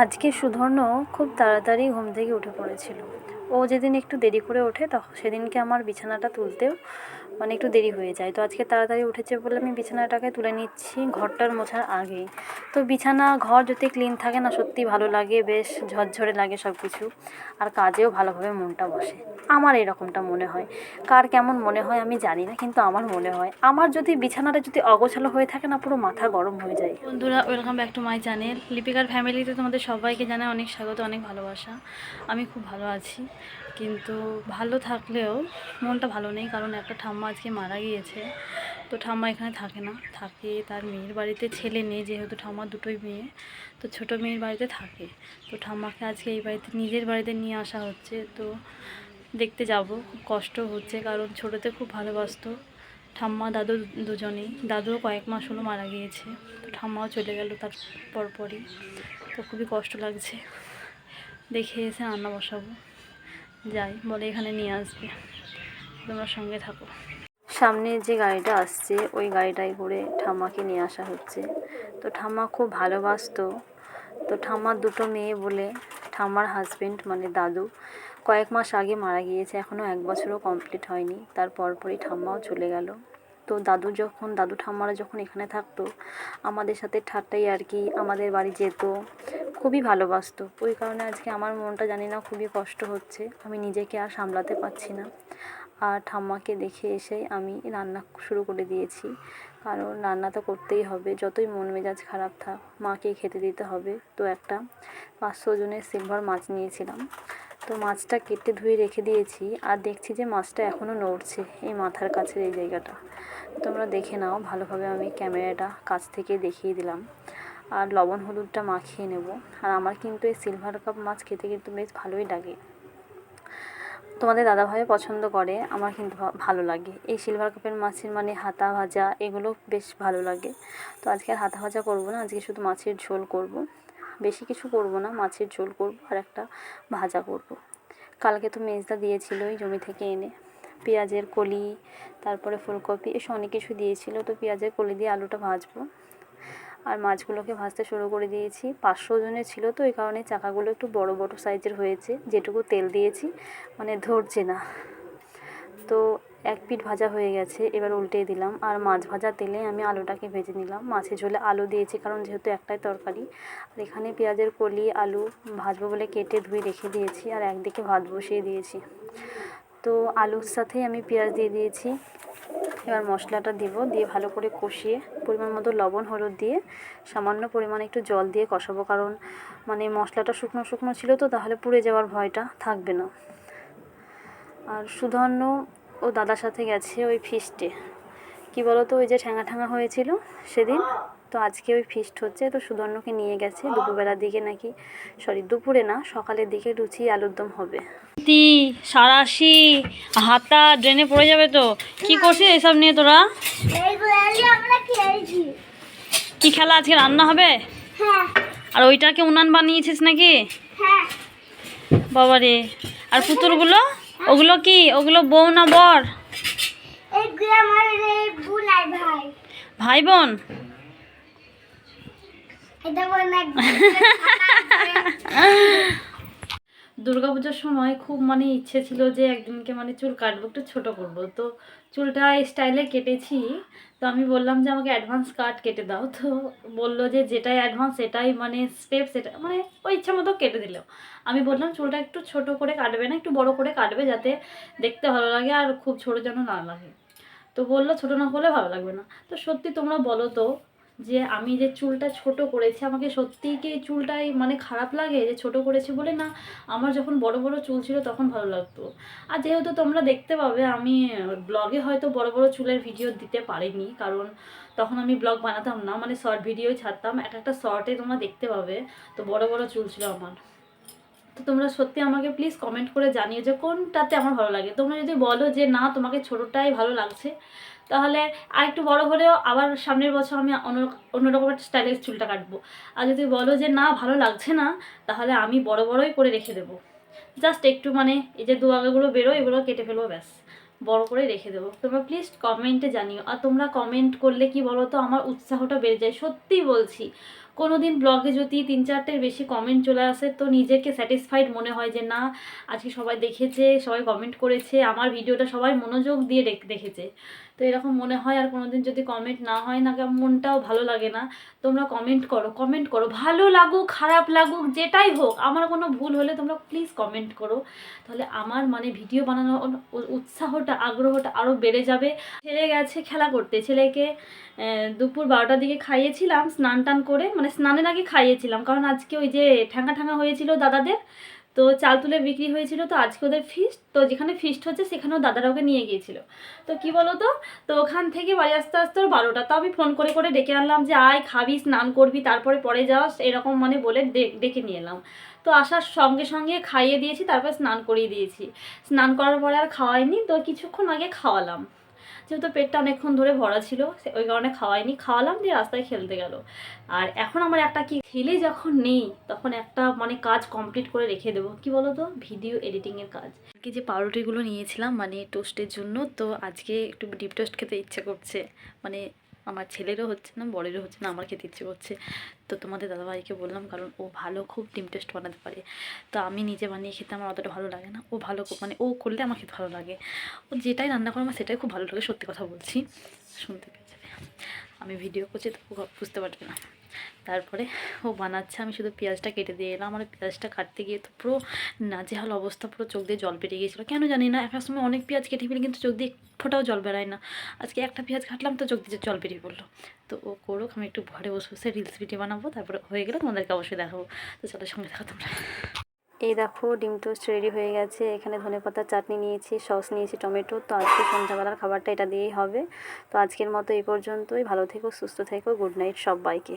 আজকে সুধর্ণ খুব তাড়াতাড়ি ঘুম থেকে উঠে পড়েছিল। ও যেদিন একটু দেরি করে ওঠে তখন সেদিনকে আমার বিছানাটা তুলতেও মানে একটু দেরি হয়ে যায়। তো আজকে তাড়াতাড়ি উঠেছে বলে আমি বিছানাটাকে তুলে নিচ্ছি, ঘরটার মোছার আগেই তো বিছানা, ঘর যদি ক্লিন থাকে না সত্যি ভালো লাগে, বেশ ঝরঝরে লাগে সব কিছু আর কাজেও ভালোভাবে মনটা বসে। আমার এরকমটা মনে হয়। কার কেমন মনে হয় আমি জানি না, কিন্তু আমার মনে হয়। আমার যদি বিছানাটা যদি অগোছালো হয়ে থাকে না, পুরো মাথা গরম হয়ে যায়। বন্ধুরা welcome back to my channel লিপিকার ফ্যামিলিতে তোমাদের সবাইকে জানাই অনেক স্বাগত, অনেক ভালোবাসা। আমি খুব ভালো আছি। কিন্তু ভালো থাকলেও মনটা ভালো নেই, কারণ একটা ঠাম্মা আজকে মারা গিয়েছে। তো ঠাম্মা এখানে থাকে না, থাকে তার মেয়ের বাড়িতে ছেলে নেই, যেহেতু ঠাম্মা দুটোই মেয়ে, তো ছোটো মেয়ের বাড়িতে থাকে। তো ঠাম্মাকে আজকে এই বাড়িতে, নিজের বাড়িতে নিয়ে আসা হচ্ছে, তো দেখতে যাব, খুব কষ্ট হচ্ছে, কারণ ছোটোতে খুব ভালোবাসতো। ঠাম্মা, দাদু দুজনেই, দাদুও কয়েক মাস হলো মারা গিয়েছে, তো ঠাম্মাও চলে গেল তার পরপরই। তো খুবই কষ্ট লাগছে। দেখে এসে রান্না বসাবো। যাই, বলে এখানে নিয়ে আসবে। তোমরা সঙ্গে থাকো। সামনে যে গাড়িটা আসছে, ওই গাড়িটায় করে ঠাম্মাকে নিয়ে আসা হচ্ছে। তো ঠাম্মা খুব ভালোবাসতো। তো ঠাম্মার দুটো মেয়ে বলে, ঠাম্মার হাজব্যান্ড মানে দাদু, কয়েক মাস আগে মারা গিয়েছে এখনও এক বছরও কমপ্লিট হয়নি। তার পরপরই ঠাম্মাও চলে গেল। তো দাদু যখন, দাদু ঠাম্মারা যখন এখানে থাকতো, আমাদের সাথে ঠাট্টাই আর কি আমাদের বাড়ি যেত। খুবই ভালোবাসতো। ওই কারণে আজকে আমার মনটা জানি না খুবই কষ্ট হচ্ছে। আমি নিজেকে আর সামলাতে পারছি না। আর ঠাম্মাকে দেখে এসে আমি রান্না শুরু করে দিয়েছি। কারণ রান্না তো করতেই হবে। যতই মন মেজাজ খারাপ থাক, মাকে খেতে দিতে হবে। তো একটা পাঁচশো জনের সিলভার মাছ নিয়েছিলাম। তো মাছটা কেটে ধুয়ে রেখে দিয়েছি আর দেখছি যে মাছটা এখনও নড়ছে এই মাথার কাছের এই জায়গাটা। তোমরা দেখে নাও, ভালোভাবে আমি ক্যামেরাটা কাছ থেকে দেখিয়ে দিলাম। আর লবণ হলুদটা মাখিয়ে নেব। আর আমার কিন্তু এই সিলভার কাপ মাছ খেতে কিন্তু বেশ ভালোই লাগে। তোমাদের দাদাভাইও পছন্দ করে, আমার কিন্তু ভালো লাগে। এই সিলভার কাপের মাছের মানে হাতা ভাজা, এগুলো বেশ ভালো লাগে। তো আজকে আর হাতা ভাজা করব না, আজকে শুধু মাছের ঝোল করব। বেশি কিছু করব না, মাছের ঝোল করব আর একটা ভাজা করব। কালকে তো মেজদা দিয়েছিল ওই জমি থেকে এনে। পেঁয়াজের কলি, তারপরে ফুলকপি, এসব অনেক কিছু দিয়েছিল। তো পেঁয়াজের কলি দিয়ে আলুটা ভাজবো। আর মাছগুলোকে ভাজতে শুরু করে দিয়েছি। পাঁচশো জনের ছিল তো, এই কারণে চাকাগুলো একটু বড় বড় সাইজের হয়েছে। যেটুকু তেল দিয়েছি মানে ধরছে না। তো এক পিঠ ভাজা হয়ে গেছে, এবার উল্টে দিলাম। আর মাছ ভাজা তেলে আমি আলুটাকে ভেজে নিলাম। মাছের ঝোলে আলু দিয়েছি, কারণ যেহেতু একটাই তরকারি। আর এখানে পেঁয়াজের কলি, আলু ভাজবো বলে কেটে ধুয়ে রেখে দিয়েছি, আর একদিকে ভাত বসিয়ে দিয়েছি। তো আলুর সাথে আমি পেঁয়াজ দিয়ে দিয়েছি। এবার মশলাটা দিব, দিয়ে ভালো করে কষিয়ে, পরিমাণ মতো লবণ, হলুদ দিয়ে সামান্য পরিমাণে একটু জল দিয়ে কষাবো, কারণ মানে মশলাটা শুকনো শুকনো ছিল তো, তাহলে পুড়ে যাওয়ার ভয়টা থাকবে না। আর সুধর্ণ ও দাদার সাথে গেছে ওই ফিস্টে কি বলো তো ওই যে ঠ্যাঙা ঠ্যাঙা হয়েছিল সেদিন? তো আজকে ওই ফিস্ট হচ্ছে তো সুধর্ণকে নিয়ে গেছে। দুপুরবেলার দিকে নাকি সরি দুপুরে না সকালের দিকে লুচি আলুর দম হবে। তি সারাশি হাতা ড্রেনে পড়ে যাবে তো? কি করছিস এসব নিয়ে তোরা? কি খেলা আজকে রান্না হবে? হ্যাঁ। আর ওইটাকে উনান বানিয়েছিস নাকি? হ্যাঁ। বাবারে আর পুতুলগুলো? ওগুলো কি? ওগুলো বউ না বর? ভাই। বোন? এটা দুর্গাপূজার সময় খুব মানে ইচ্ছে ছিল যে একদিনকে মানে চুল কাটবো, একটু ছোট করব। তো চুলটা স্টাইলে কেটেছি। তো আমি বললাম যে আমাকে অ্যাডভান্স কাট কেটে দাও। তো বলল যে যেটাই অ্যাডভান্স সেটাই মানে স্টেপ সেটা মানে ওই ইচ্ছা মতো কেটে দিল। আমি বললাম, চুলটা একটু ছোট করে কাটবে না, একটু বড় করে কাটবে যাতে দেখতে ভালো লাগে আর খুব ছোট যেন না লাগে। তো বলল, ছোটো না হলে ভালো লাগবে না। তো সত্যি তোমরা বলো তো যে আমি যে চুলটা ছোট করেছি, আমাকে সত্যিই কি চুলটাই মানে খারাপ লাগে যে ছোট করেছি বলে? না, আমার যখন বড় বড় চুল ছিল তখন ভালো লাগতো। আর যেহেতু তোমরা দেখতে পাবে, আমি ব্লগে হয়তো বড় বড় চুলের ভিডিও দিতে পারিনি, কারণ তখন আমি ব্লগ বানাতাম না মানে শর্ট ভিডিও ছাড়তাম। এক একটা শর্টে তোমরা দেখতে পাবে, তো বড় বড় চুল ছিল আমার। তো তোমরা সত্যি আমাকে প্লিজ কমেন্ট করে জানিও যে কোনটাতে আমার ভালো লাগে। তোমরা যদি বলো যে না, তোমাকে ছোটোটাই ভালো লাগছে, তাহলে আর একটু বড় হলেও আবার সামনের বছর আমি অন্য অন্যরকম একটা স্টাইলের চুলটা কাটবো। আর যদি বলো যে না, ভালো লাগছে না, তাহলে আমি বড় বড়ই করে রেখে দেবো। জাস্ট একটু মানে এই যে দু আগাগুলো বেরো এগুলো কেটে ফেলব, ব্যাস। বড় করে রেখে দেবো। তোমরা প্লিজ কমেন্টে জানিও। আর তোমরা কমেন্ট করলে কি বলো তো আমার উৎসাহটা বেড়ে যায়। সত্যি বলছি। কোনো দিন ব্লগে যদি তিন চারটের বেশি কমেন্ট চলে আসে, তো নিজেকে স্যাটিসফাইড মনে হয় যে, না, আজকে সবাই দেখেছে, সবাই কমেন্ট করেছে, আমার ভিডিওটা সবাই মনোযোগ দিয়ে দেখেছে। তো এরকম মনে হয়, আর কোনো দিন যদি কমেন্ট না হয়, না মনটাও ভালো লাগে না, তোমরা কমেন্ট করো কমেন্ট করো। ভালো লাগুক, খারাপ লাগুক, যেটাই হোক, আমার কোনো ভুল হলে তোমরা প্লিজ কমেন্ট করো। তাহলে আমার মানে ভিডিও বানানোর উৎসাহটা, আগ্রহটা আরও বেড়ে যাবে। ছেলে গেছে, খেলা করতে। ছেলেকে দুপুর বারোটার দিকে খাইয়েছিলাম স্নান টান করে মানে স্নানের আগে খাইয়েছিলাম, কারণ আজকে ওই যে ঠ্যাঙ্গা ঠ্যাঙ্গা হয়েছিল দাদাদের, তো চাল তুলে বিক্রি হয়েছিল, তো আজকে ওদের ফিস্ট তো যেখানে ফিস্ট হচ্ছে সেখানেও দাদারা ওকে নিয়ে গিয়েছিল। তো কি বলো তো তো ওখান থেকে বাড়ি আসতে আসতে ওর বারোটা, তো আমি ফোন করে করে ডেকে আনলাম যে, আয়, খাবি, স্নান করবি, তারপরে পরে যাস, এরকম মানে বলে ডেকে নিয়ে এলাম। তো আসার সঙ্গে সঙ্গে খাইয়ে দিয়েছি, তারপর স্নান করিয়ে দিয়েছি। স্নান করার পরে আর খাওয়াইনি, তো কিছুক্ষণ আগে খাওয়ালাম। যেহেতু পেটটা অনেকক্ষণ ধরে ভরা ছিল ওই কারণে খাওয়াইনি। খাওয়ালাম দিয়ে রাস্তায় খেলতে গেল। আর এখন আমার একটা কি খেলে যখন নেই, তখন একটা মানে কাজ কমপ্লিট করে রেখে দেবো। কি বলো তো ভিডিও এডিটিংয়ের কাজ। আজকে যে পাউরুটিগুলো নিয়েছিলাম মানে টোস্টের জন্য, তো আজকে একটু ডিপ টোস্ট খেতে ইচ্ছে করছে। মানে আমার ছেলেরও হচ্ছে না বড়েরও হচ্ছে না, আমার খেতে ইচ্ছে করছে। তো তোমাদের দাদাভাইকে বললাম, কারণ ও ভালো, খুব ডিম টেস্ট বানাতে পারে। তো আমি নিজে বানিয়ে খেতে আমার অতটা ভালো লাগে না। ও ভালো মানে ও করলে আমার খেতে ভালো লাগে। ও যেটাই রান্না করে আমার সেটাই খুব ভালো লাগে, সত্যি কথা বলছি। শুনতে পেয়েছে। আমি ভিডিও করছি, তো বুঝতে পারবে না। তারপরে ও বানাচ্ছে, আমি শুধু পেঁয়াজটা কেটে দিয়ে এলাম। আমার পেঁয়াজটা কাটতে গিয়ে তো পুরো নাজেহাল অবস্থা, পুরো চোখ দিয়ে জল বেরিয়ে গিয়েছিল। কেন জানি না একটা সময় অনেক পেঁয়াজ কেটে ফেলি, কিন্তু চোখ দিয়ে ফোঁটাও জল বেরায় না। আজকে একটা পেঁয়াজ কাটলাম, তো চোখ দিয়ে জল বেরিয়ে পড়ল। তো ও করুক, আমি একটু ঘরে বসে বসে রিলস ভিডিও বানাবো, তারপরে হয়ে গেলে তোমাদেরকে অবশ্যই দেখাবো। তো চলো সঙ্গে দেখো তোমরা। এই দেখো, ডিম টোস্ট রেডি হয়ে গেছে। এখানে ধনে ধনেপাতার চাটনি নিয়েছি সস নিয়েছি টমেটো তো আজকে সন্ধ্যাবেলার খাবারটা এটা দিয়েই হবে। তো আজকের মতো এই পর্যন্তই। ভালো থেকো, সুস্থ থেকো। গুড নাইট সবাইকে।